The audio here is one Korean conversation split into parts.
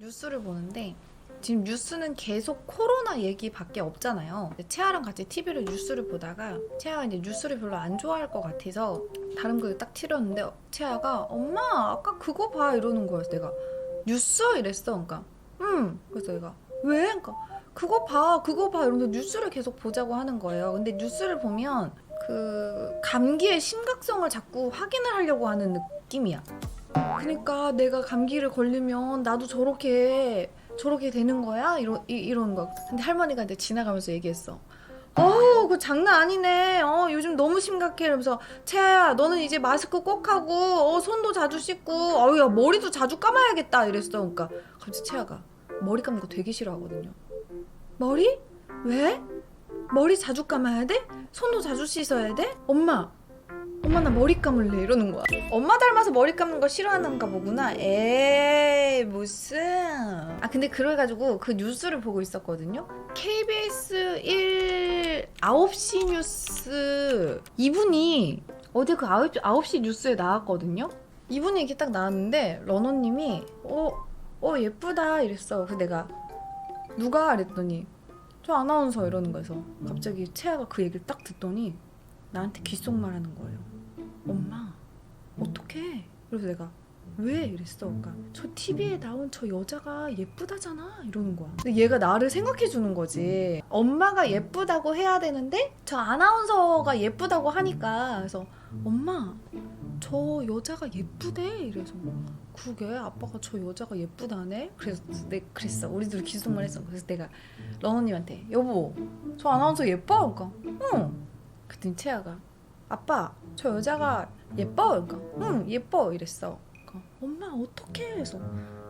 뉴스를 보는데 지금 뉴스는 계속 코로나 얘기밖에 없잖아요. 채아랑 같이 TV로 뉴스를 보다가 채아가 이제 뉴스를 별로 안 좋아할 것 같아서 다른 걸 딱 틀었는데 채아가 엄마 아까 그거 봐 이러는 거였어. 내가 뉴스 이랬어. 그러니까 음 그래서 내가 왜? 그러니까 그거 봐 그거 봐 이러면서 뉴스를 계속 보자고 하는 거예요. 근데 뉴스를 보면 그 감기의 심각성을 자꾸 확인을 하려고 하는 느낌이야. 그러니까 내가 감기를 걸리면 나도 저렇게 저렇게 되는 거야? 이러, 이, 이러는 거야. 근데 할머니가 이제 지나가면서 얘기했어. 어우, 그 장난 아니네. 어, 요즘 너무 심각해. 이러면서, 채아야, 너는 이제 마스크 꼭 하고, 어, 손도 자주 씻고, 어우, 야, 머리도 자주 감아야겠다. 이랬어. 그러니까, 갑자기 채아가 머리 감는 거 되게 싫어하거든요. 머리? 왜? 머리 자주 감아야 돼? 손도 자주 씻어야 돼? 엄마, 엄마 나 머리 감을래 이러는 거야. 엄마 닮아서 머리 감는 거 싫어하는가 보구나. 에이 무슨. 아 근데 그래가지고 그 뉴스를 보고 있었거든요. KBS 1 9시 뉴스 이분이 어제 그 9, 9시 뉴스에 나왔거든요. 이분이 이렇게 딱 나왔는데 러너님이 어, 어 예쁘다 이랬어. 그 내가 누가 그랬더니 저 아나운서 이러는 거여서 갑자기 채아가 그 얘기를 딱 듣더니 나한테 귓속말 하는 거예요. 엄마, 어떡해? 그래서 내가 왜? 이랬어. 그러니까 저 TV에 나온 저 여자가 예쁘다잖아. 이러는 거야. 근데 얘가 나를 생각해 주는 거지. 엄마가 예쁘다고 해야 되는데 저 아나운서가 예쁘다고 하니까 그래서 엄마, 저 여자가 예쁘대. 이래서 그게 아빠가 저 여자가 예쁘다네. 그래서 내 그랬어. 우리들 기속말 했어. 그래서 내가 러너님한테 여보, 저 아나운서 예뻐? 그러니까 응. 그랬더니 채아가 아빠 저 여자가 예뻐? 그러니까 응 예뻐. 이랬어. 그러니까 엄마 어떡해. 그래서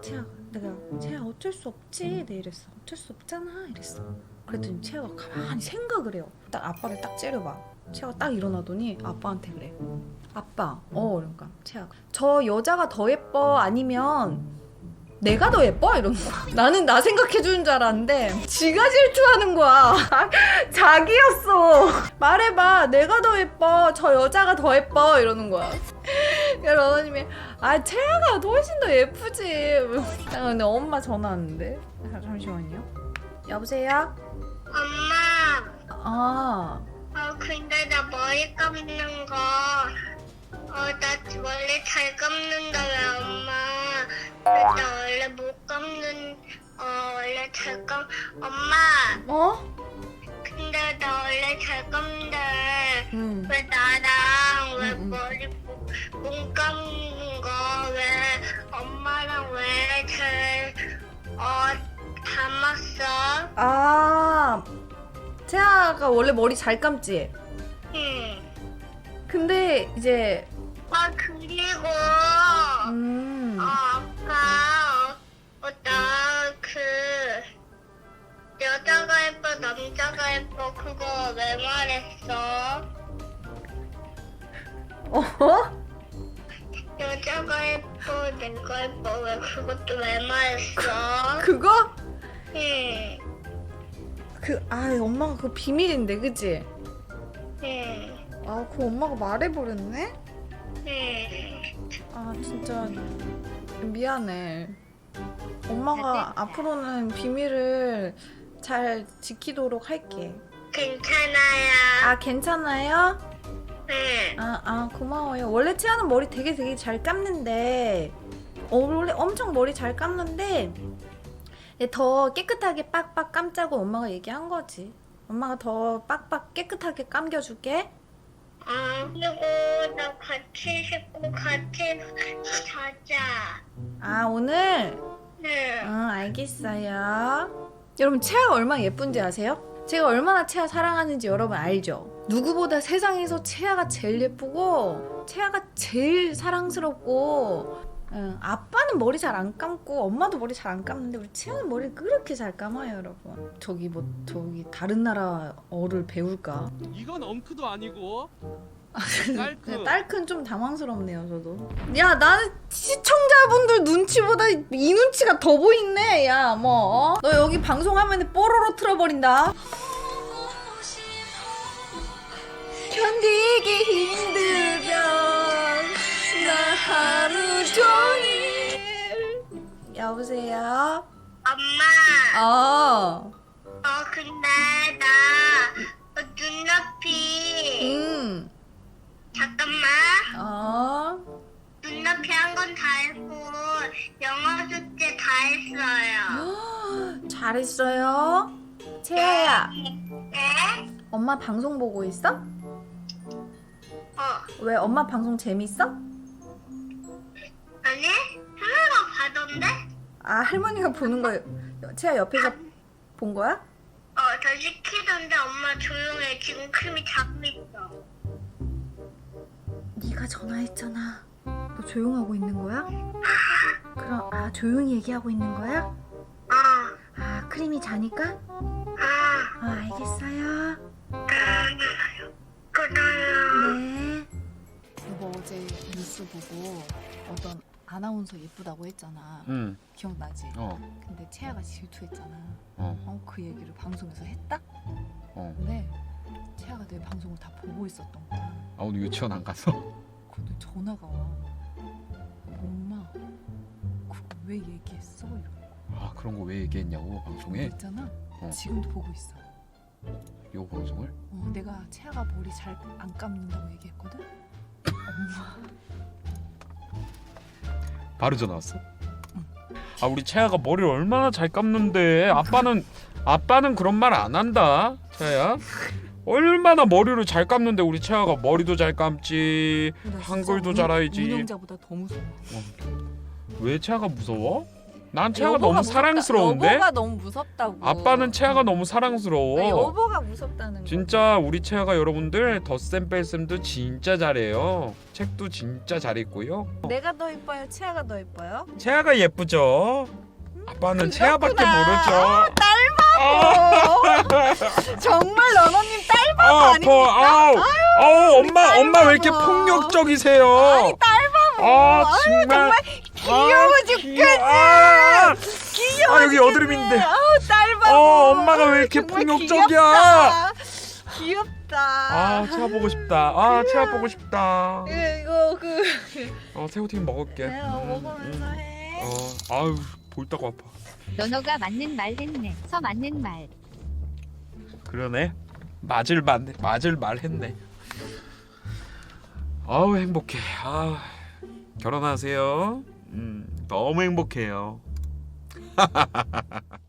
채아가 내가 채아 어쩔 수 없지. 내 이랬어 어쩔 수 없잖아. 이랬어. 그랬더니 채아가 가만히 생각을 해요. 딱 아빠를 딱 째려봐. 채아가 딱 일어나더니 아빠한테 그래 아빠 어. 그러니까 채아가 저 여자가 더 예뻐. 아니면 내가 더 예뻐? 이러는 거야. 나는 나 생각해주는 줄 알았는데 지가 질투하는 거야. 자기였어. 말해봐. 내가 더 예뻐. 저 여자가 더 예뻐. 이러는 거야. 러너님이 아 채아가 훨씬 더 예쁘지. 아, 근데 엄마 전화 왔는데? 아, 잠시만요. 여보세요? 엄마, 아. 어, 근데 나 머리 감는 거, 어, 나 원래 잘 감는다, 왜? 나 원래 못 감는, 어, 원래 잘 감, 엄마, 어? 근데 나 원래 잘 감는데, 응 왜 나랑 왜 응, 응. 머리 못, 못 감는 거, 왜 엄마랑 왜 잘, 어, 닮았어? 아 채아가 원래 머리 잘 감지? 응. 근데 이제 아, 그리고, 음 남자가 예뻐 그거 왜 말했어? 어? 여자가 예뻐 내가 예뻐 왜 그것도 왜 말했어? 그거? 응, 그, 아, 엄마가 그거 비밀인데, 그지? 응, 아, 그거 엄마가 말해버렸네? 응. 아, 진짜 미안해. 엄마가 앞으로는 비밀을 잘 지키도록 할게. 괜찮아요. 아, 괜찮아요? 응, 아, 아, 고마워요. 원래 채아는 머리 되게 되게 잘 감는데, 어, 원래 엄청 머리 잘 감는데, 얘더 깨끗하게 빡빡 감자고 엄마가 얘기한 거지. 엄마가 더 빡빡 깨끗하게 감겨줄게. 어, 그리고 나 같이 씻고 같이 자자. 아, 오늘? 응. 응, 알겠어요. 여러분, 채아가 얼마나 예쁜지 아세요? 제가 얼마나 채아 사랑하는지 여러분 알죠? 누구보다 세상에서 채아가 제일 예쁘고, 채아가 제일 사랑스럽고, 응, 아빠는 머리 잘 안 감고, 엄마도 머리 잘 안 감는데, 우리 채아는 머리 그렇게 잘 감아요, 여러분. 저기 뭐, 저기 다른 나라 어를 배울까? 이건 엉크도 아니고 딸크 딸큰 좀 당황스럽네요, 저도. 야, 나는 시청자분들 눈치보다 이 눈치가 더 보이네. 야, 뭐. 어? 너 여기 방송하면 뽀로로 틀어버린다. 견디기 힘들면 나 하루 종일. 여보세요? 엄마. 어. 어, 잘했어요. 채아야, 네? 엄마 방송 보고 있어? 어, 왜 엄마 방송 재밌어? 아니? 하나가 봐던데? 아 할머니가 보는 거 채아 옆에서 본 거야? 어, 저 시키던데 엄마 조용해. 지금 크림이 잡고 있어. 네가 전화했잖아. 너 조용하고 있는 거야? 그럼 아 조용히 얘기하고 있는 거야? 어, 아 크림이 자니까? 어, 아 알겠어요. 끊어요. 네. 여보 어제 뉴스 보고 어떤 아나운서 예쁘다고 했잖아. 응. 기억나지? 어. 근데 채아가 질투했잖아. 어. 어, 그 얘기를 방송에서 했다? 어. 근데 채아가 내 방송을 다 보고 있었던 거야. 아 오늘 유치원 안 가서? 근데 전화가 와. 엄마, 그거 왜 얘기했어? 이러고. 아 그런 거 왜 얘기했냐고 방송에? 있잖아. 어. 지금도 보고 있어. 요 방송을? 어, 내가 채아가 머리 잘 안 감는다고 얘기했거든. 엄마, 바로 전화 왔어? 아 우리 채아가 머리를 얼마나 잘 감는데 아빠는 아빠는 그런 말 안 한다 채아야 얼마나 머리를 잘 감는데 우리 채아가 머리도 잘 감지 한글도 운- 잘하지 운영자보다 더 무서워. 왜 채아가 무서워? 난 채아가 너무 사랑스러운데 여보가 너무 무섭다고. 아빠는 채아가 너무 아, 사랑스러워 여보가 무섭다는 거. 진짜 우리 채아가 여러분들 덧셈 뺄셈도 진짜 잘해요 책도 진짜 잘 읽고요 내가 더 이뻐요. 채아가 더 이뻐요? 채아가 예쁘죠 아빠는 채아밖에. 모르죠 정말 러너님 딸 아, 아닙니까? 아파. 아우, 아우, 엄마, 엄마 왜 이렇게 딸바보. 폭력적이세요? 아니 딸바보. 아, 정말. 귀여워 아, 죽겠지. 귀여워. 아, 귀여워. 아, 여기 여드름인데. 아우 딸바보. 어, 엄마가 왜 이렇게 정말 폭력적이야? 귀엽다. 귀엽다. 아, 채아 보고 싶다. 아, 채아 보고 싶다. 이거 그 어, 새우튀김 먹을게. 내가 음, 먹으면서 음. 해. 어, 아유, 볼따고 아파. 러너가 맞는 말 했네. 서 맞는 말. 그러네. 맞을 말, 맞을 말 했네. 아우 행복해. 아 결혼하세요. 음 너무 행복해요.